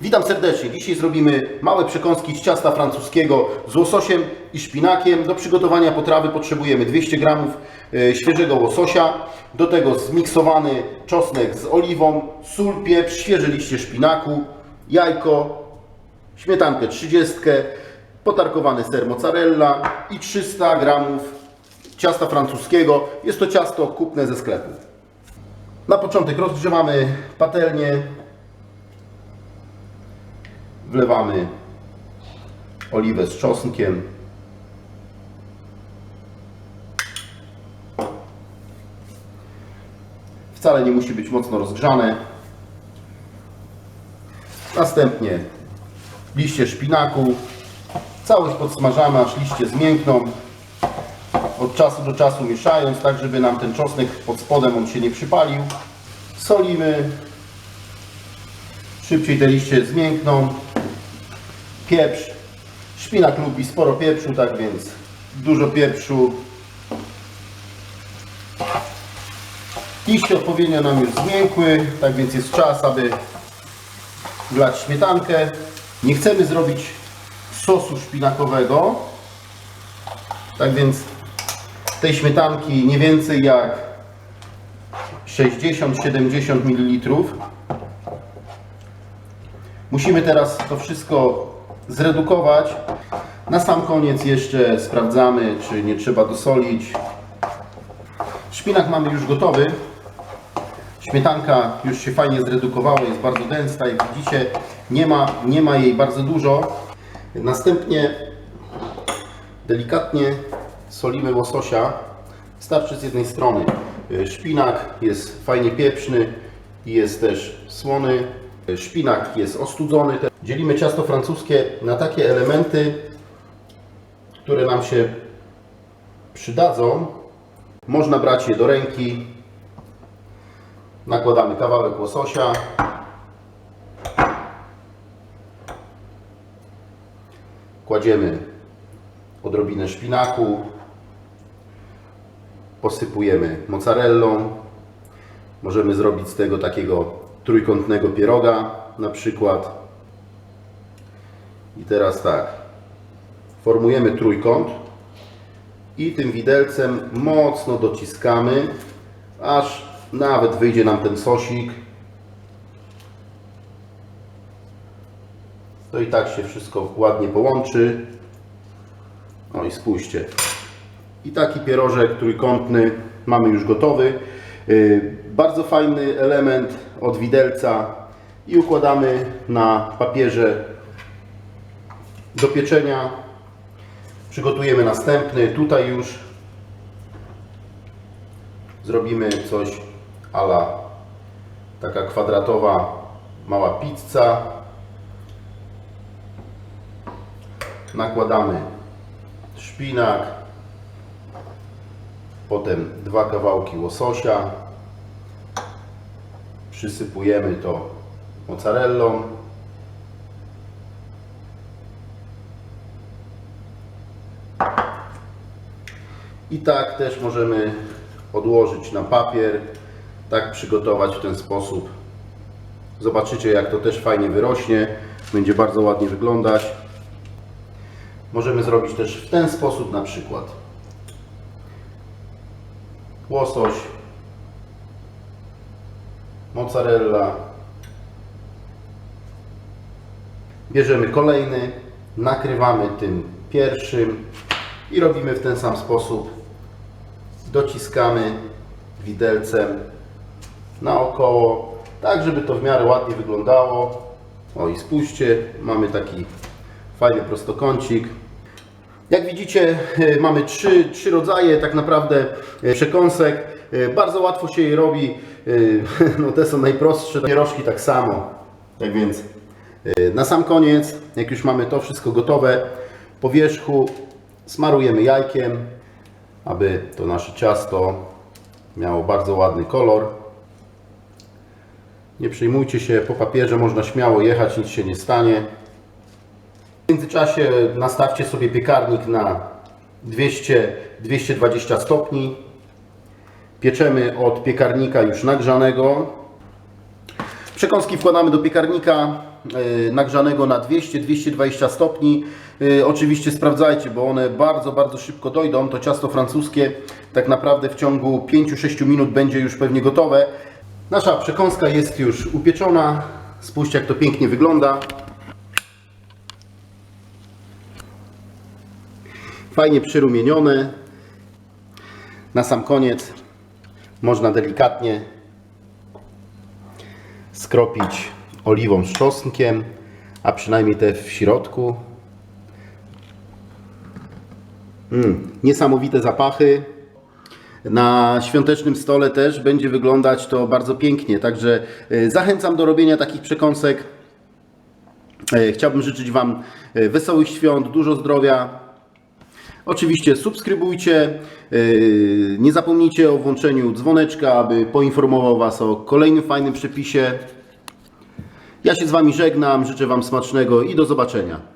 Witam serdecznie. Dzisiaj zrobimy małe przekąski z ciasta francuskiego z łososiem i szpinakiem. Do przygotowania potrawy potrzebujemy 200 g e, świeżego łososia, do tego zmiksowany czosnek z oliwą, sól, pieprz, świeże liście szpinaku, jajko, śmietankę 30, potarkowany ser mozzarella i 300 g ciasta francuskiego. Jest to ciasto kupne ze sklepu. Na początek rozgrzewamy patelnię. Wlewamy oliwę z czosnkiem. Wcale nie musi być mocno rozgrzane. Następnie liście szpinaku. Całość podsmażamy, aż liście zmiękną. Od czasu do czasu mieszając, tak żeby nam ten czosnek pod spodem on się nie przypalił. Solimy. Szybciej te liście zmiękną. Pieprz. Szpinak lubi sporo pieprzu, tak więc dużo pieprzu. Liście odpowiednio nam już zmiękły, tak więc jest czas, aby wlać śmietankę. Nie chcemy zrobić sosu szpinakowego, tak więc tej śmietanki nie więcej jak 60-70 ml. Musimy teraz to wszystko zredukować. Na sam koniec jeszcze sprawdzamy, czy nie trzeba dosolić. Szpinak mamy już gotowy. Śmietanka już się fajnie zredukowała, jest bardzo gęsta, jak widzicie, nie ma, nie ma jej bardzo dużo. Następnie delikatnie solimy łososia. Starczy z jednej strony. Szpinak jest fajnie pieprzny i jest też słony. Szpinak jest ostudzony. Dzielimy ciasto francuskie na takie elementy, które nam się przydadzą. Można brać je do ręki. Nakładamy kawałek łososia. Kładziemy odrobinę szpinaku. Posypujemy mozzarellą. Możemy zrobić z tego takiego trójkątnego pieroga na przykład. I teraz tak. Formujemy trójkąt i tym widelcem mocno dociskamy, aż nawet wyjdzie nam ten sosik. To i tak się wszystko ładnie połączy. No i spójrzcie. I taki pierożek trójkątny mamy już gotowy. Yy, Bardzo fajny element od widelca i układamy na papierze do pieczenia. Przygotujemy następny. Tutaj już zrobimy coś ala taka kwadratowa mała pizza. Nakładamy szpinak, potem dwa kawałki łososia, przysypujemy to mozzarellą. I tak też możemy odłożyć na papier, tak przygotować w ten sposób. Zobaczycie jak to też fajnie wyrośnie, będzie bardzo ładnie wyglądać. Możemy zrobić też w ten sposób na przykład. Łosoś, mozzarella. Bierzemy kolejny, nakrywamy tym pierwszym i robimy w ten sam sposób. Dociskamy widelcem naokoło, tak żeby to w miarę ładnie wyglądało. O i spójrzcie, mamy taki fajny prostokącik. Jak widzicie, e, mamy trzy, trzy rodzaje tak naprawdę e, przekąsek. E, Bardzo łatwo się je robi. No, te są najprostsze, pierożki tak samo. Tak więc na sam koniec, jak już mamy to wszystko gotowe, po wierzchu smarujemy jajkiem, aby to nasze ciasto miało bardzo ładny kolor. Nie przejmujcie się, po papierze można śmiało jechać, nic się nie stanie. W międzyczasie nastawcie sobie piekarnik na 200-220 stopni. Pieczemy od piekarnika już nagrzanego. Przekąski wkładamy do piekarnika. E, nagrzanego na 200-220 stopni. E, Oczywiście sprawdzajcie, bo one bardzo, bardzo szybko dojdą. To ciasto francuskie tak naprawdę w ciągu 5-6 minut będzie już pewnie gotowe. Nasza przekąska jest już upieczona. Spójrzcie jak to pięknie wygląda. Fajnie przyrumienione. Na sam koniec można delikatnie skropić oliwą z czosnkiem, a przynajmniej te w środku. Mm, niesamowite zapachy. Na świątecznym stole też będzie wyglądać to bardzo pięknie, także y, zachęcam do robienia takich przekąsek. E, Chciałbym życzyć Wam e, wesołych świąt, dużo zdrowia, Oczywiście subskrybujcie, nie zapomnijcie o włączeniu dzwoneczka, aby poinformował Was o kolejnym fajnym przepisie. Ja się z Wami żegnam, życzę Wam smacznego i do zobaczenia.